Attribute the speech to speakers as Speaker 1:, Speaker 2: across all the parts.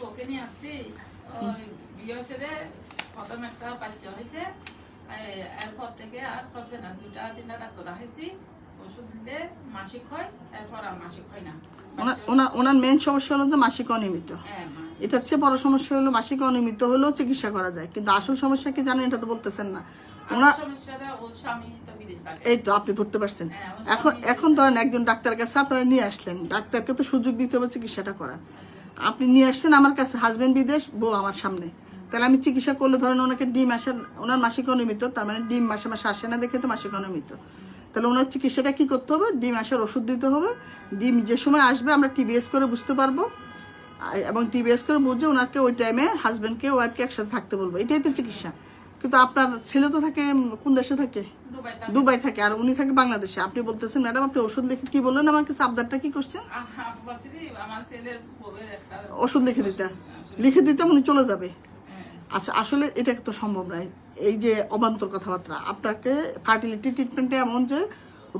Speaker 1: বউকে নিয়ে আসছি ওই বিয়ে হয়েছে রে প্রথম একটা বাচ্চা হয়েছে এরপর থেকে আর হচ্ছে না দুটা তিনটা ডাক্তার ওষুধ দিলে মাসিক হয় এরপর আর মাসিক হয় না
Speaker 2: ওনার মেন সমস্যা হলো যে মাসিক অনিয়মিত এটা হচ্ছে বড় সমস্যা হলো মাসিক অনিয়মিত হলেও চিকিৎসা করা যায় কিন্তু আসল সমস্যা কি জানেন এটা তো বলতেছেন না ওনার এই তো আপনি ধরতে পারছেন।
Speaker 1: হ্যাঁ,
Speaker 2: এখন এখন ধরেন একজন ডাক্তার কাছে আপনারা নিয়ে আসলেন। ডাক্তারকে তো সুযোগ দিতে হবে চিকিৎসাটা করার। আপনি নিয়ে আসছেন আমার কাছে হাজব্যান্ড বিদেশ, বউ আমার সামনে। তাহলে আমি চিকিৎসা করলে ধরেন ওনাকে ডিম আসে, ওনার মাসিক অনিয়মিত তার মানে ডিম মাসে মাসে আসে না দেখে তো মাসিক অনিয়মিত তাহলে ওনার চিকিৎসাটা কি করতে হবে? ডিম আসার ওষুধ দিতে হবে। ডিম যে সময় আসবে, আমরা টিবিএস করে বুঝতে পারব। এবং টিবিএস করে বুঝে ওনাকে ওই টাইমে হাজব্যান্ডকে ওয়াইফকে একসাথে থাকতে বলব। এটাই তো চিকিৎসা। কিন্তু আপনার ছেলে তো থাকে কোন দেশে থাকে?
Speaker 1: দুবাই থাকে।
Speaker 2: আর উনি থাকে বাংলাদেশে। আপনি বলতেছেন ম্যাডাম আপনি ওষুধ লিখে কি বললেন? আমার কাছে আবদারটা কি করছেন? ওষুধ লিখে দিতে। লিখে দিতে। উনি চলে যাবে।
Speaker 1: হ্যাঁ,
Speaker 2: আচ্ছা আসলে এটা তো সম্ভব নয়। এই যে অবান্তর কথাবার্তা আপনাকে ফার্টিলিটি ট্রিটমেন্টে এমন যে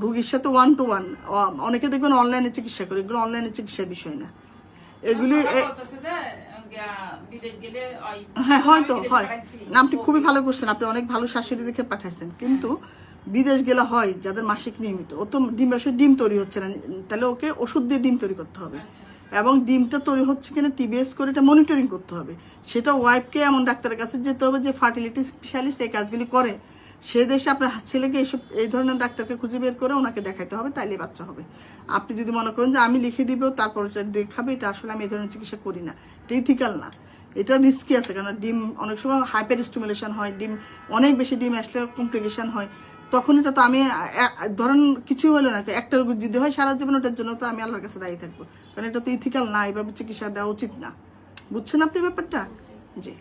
Speaker 2: রুগীর সাথে ওয়ান টু ওয়ান অনেকে দেখবেন অনলাইনে চিকিৎসা করে। এগুলো অনলাইনে চিকিৎসার বিষয় না। এগুলি হ্যাঁ হয়তো হয়। নামটি খুবই ভালো করছেন আপনি অনেক ভালো শাশুড়ি দেখে পাঠাইছেন। কিন্তু বিদেশ গেলে হয় যাদের মাসিক নিয়মিত। ও তো ডিম আসলে ডিম তৈরি হচ্ছে না তাহলে ওকে ওষুধ দিয়ে ডিম তৈরি করতে হবে। এবং ডিমটা তৈরি হচ্ছে কিনা টিবিএস করে এটা মনিটরিং করতে হবে। সেটা ওয়াইফকে এমন ডাক্তারের কাছে যেতে হবে যে ফার্টিলিটি স্পেশালিস্ট এই কাজগুলি করে। সে দেশে আপনার ছেলেকে এইসব, এই ধরনের ডাক্তারকে খুঁজে বের করে ওনাকে দেখাতে হবে, তাইলে বাচ্চা হবে। আপনি যদি মনে করেন যে আমি লিখে দিব, তারপর দেখাবে, এটা আসলে আমি এই ধরনের চিকিৎসা করি না। এটা ইথিক্যাল না। এটা রিস্কি আছে, কারণ ডিম অনেক সময় হাইপার স্টিমুলেশন হয়, ডিম, অনেক বেশি ডিম আসলে কমপ্লিকেশন হয়। তখন এটা তো আমি ধরেন কিছু হলো না, একটা রোগ যদি হয় সারা জীবন ওটার জন্য তো আমি আল্লাহর কাছে দায়ী থাকব। কারণ এটা তো ইথিক্যাল না এইভাবে চিকিৎসা দেওয়া উচিত না। বুঝছেন আপনি ব্যাপারটা? জি।